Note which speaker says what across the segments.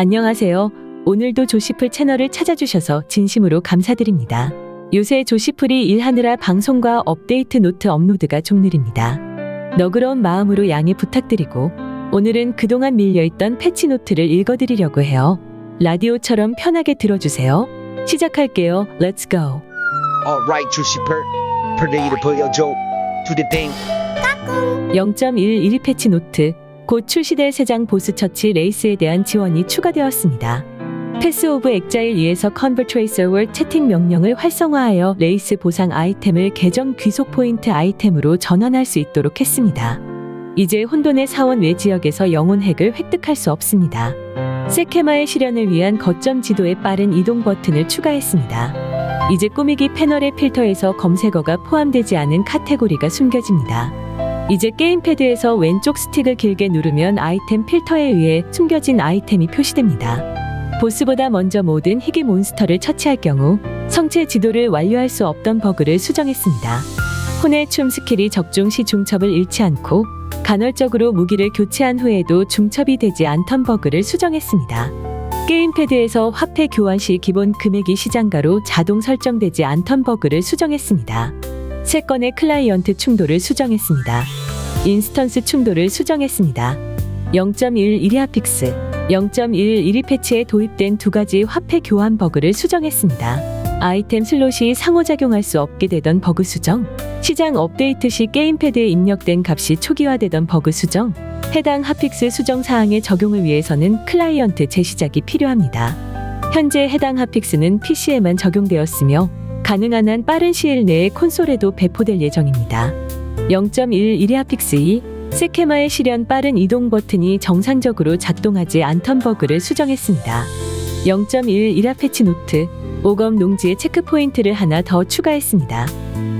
Speaker 1: 안녕하세요. 오늘도 조시풀 채널을 찾아주셔서 진심으로 감사드립니다. 요새 조시풀이 일하느라 방송과 업데이트 노트 업로드가 좀 느립니다. 너그러운 마음으로 양해 부탁드리고 오늘은 그동안 밀려있던 패치 노트를 읽어드리려고 해요. 라디오처럼 편하게 들어주세요. 시작할게요. Let's go.
Speaker 2: Alright, 주시per. 플레이를 보여줘. Thing.
Speaker 1: 0.11 패치 노트. 곧 출시될 세장 보스 처치 레이스에 대한 지원이 추가되었습니다. 패스 오브 엑자일 2에서 컨버트레이서 월 채팅 명령을 활성화하여 레이스 보상 아이템을 계정 귀속 포인트 아이템으로 전환할 수 있도록 했습니다. 이제 혼돈의 사원 외 지역에서 영혼 핵을 획득할 수 없습니다. 세케마의 실현을 위한 거점 지도에 빠른 이동 버튼을 추가했습니다. 이제 꾸미기 패널의 필터에서 검색어가 포함되지 않은 카테고리가 숨겨집니다. 이제 게임패드에서 왼쪽 스틱을 길게 누르면 아이템 필터에 의해 숨겨진 아이템이 표시됩니다. 보스보다 먼저 모든 희귀 몬스터를 처치할 경우 성체 지도를 완료할 수 없던 버그를 수정했습니다. 혼의 춤 스킬이 적중 시 중첩을 잃지 않고 간헐적으로 무기를 교체한 후에도 중첩이 되지 않던 버그를 수정했습니다. 게임패드에서 화폐 교환 시 기본 금액이 시장가로 자동 설정되지 않던 버그를 수정했습니다. 세 건의 클라이언트 충돌을 수정했습니다. 인스턴스 충돌을 수정했습니다. 0.11 핫픽스, 0.11 패치에 도입된 두 가지 화폐 교환 버그를 수정했습니다. 아이템 슬롯이 상호작용할 수 없게 되던 버그 수정, 시장 업데이트 시 게임패드에 입력된 값이 초기화되던 버그 수정, 해당 핫픽스 수정 사항의 적용을 위해서는 클라이언트 재시작이 필요합니다. 현재 해당 핫픽스는 PC에만 적용되었으며 가능한 한 빠른 시일 내에 콘솔에도 배포될 예정입니다. 0.11 핫픽스 2 세케마의 실현 빠른 이동 버튼이 정상적으로 작동하지 않던 버그를 수정했습니다. 0.11 핫패치 노트 오검 농지에 체크 포인트를 하나 더 추가했습니다.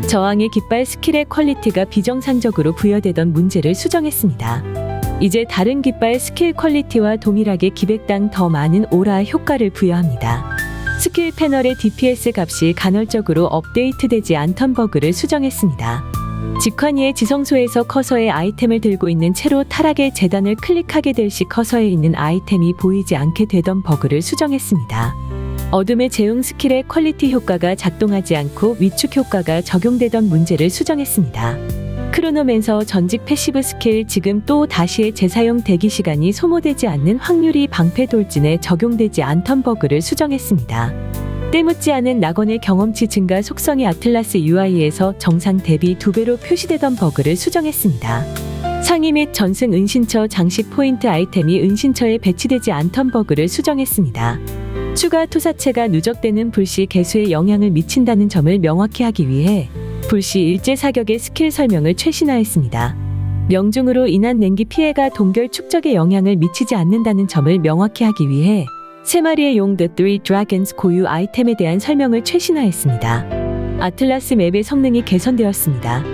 Speaker 1: 저항의 깃발 스킬의 퀄리티가 비정상적으로 부여되던 문제를 수정했습니다. 이제 다른 깃발 스킬 퀄리티와 동일하게 기백당 더 많은 오라 효과를 부여합니다. 스킬 패널의 DPS 값이 간헐적으로 업데이트되지 않던 버그를 수정했습니다. 직관이의 지성소에서 커서의 아이템을 들고 있는 채로 타락의 재단을 클릭하게 될 시 커서에 있는 아이템이 보이지 않게 되던 버그를 수정했습니다. 어둠의 제응 스킬의 퀄리티 효과가 작동하지 않고 위축 효과가 적용되던 문제를 수정했습니다. 크로노맨서 전직 패시브 스킬 지금 또 다시의 재사용 대기 시간이 소모되지 않는 확률이 방패 돌진에 적용되지 않던 버그를 수정했습니다. 때묻지 않은 낙원의 경험치 증가 속성이 아틀라스 UI에서 정상 대비 두 배로 표시되던 버그를 수정했습니다. 상위 및 전승 은신처 장식 포인트 아이템이 은신처에 배치되지 않던 버그를 수정했습니다. 추가 투사체가 누적되는 불시 개수에 영향을 미친다는 점을 명확히 하기 위해 불시 일제 사격의 스킬 설명을 최신화했습니다. 명중으로 인한 냉기 피해가 동결 축적에 영향을 미치지 않는다는 점을 명확히 하기 위해 세 마리의 용 The Three Dragons 고유 아이템에 대한 설명을 최신화했습니다. 아틀라스 맵의 성능이 개선되었습니다.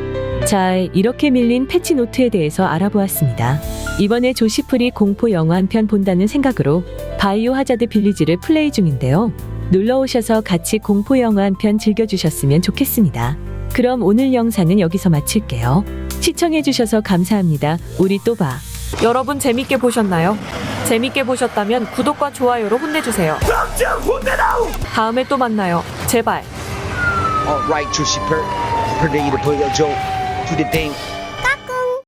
Speaker 1: 자, 이렇게 밀린 패치 노트에 대해서 알아보았습니다. 이번에 조시풀이 공포 영화 한 편 본다는 생각으로 바이오 하자드 빌리지를 플레이 중인데요. 놀러 오셔서 같이 공포 영화 한 편 즐겨주셨으면 좋겠습니다. 그럼 오늘 영상은 여기서 마칠게요. 시청해주셔서 감사합니다. 우리 또 봐.
Speaker 3: 여러분 재밌게 보셨나요? 재밌게 보셨다면 구독과 좋아요로 혼내주세요. 다음에 또 만나요. 제발.
Speaker 2: Alright, 주시per. 플레이를 보여줘. Do the thing.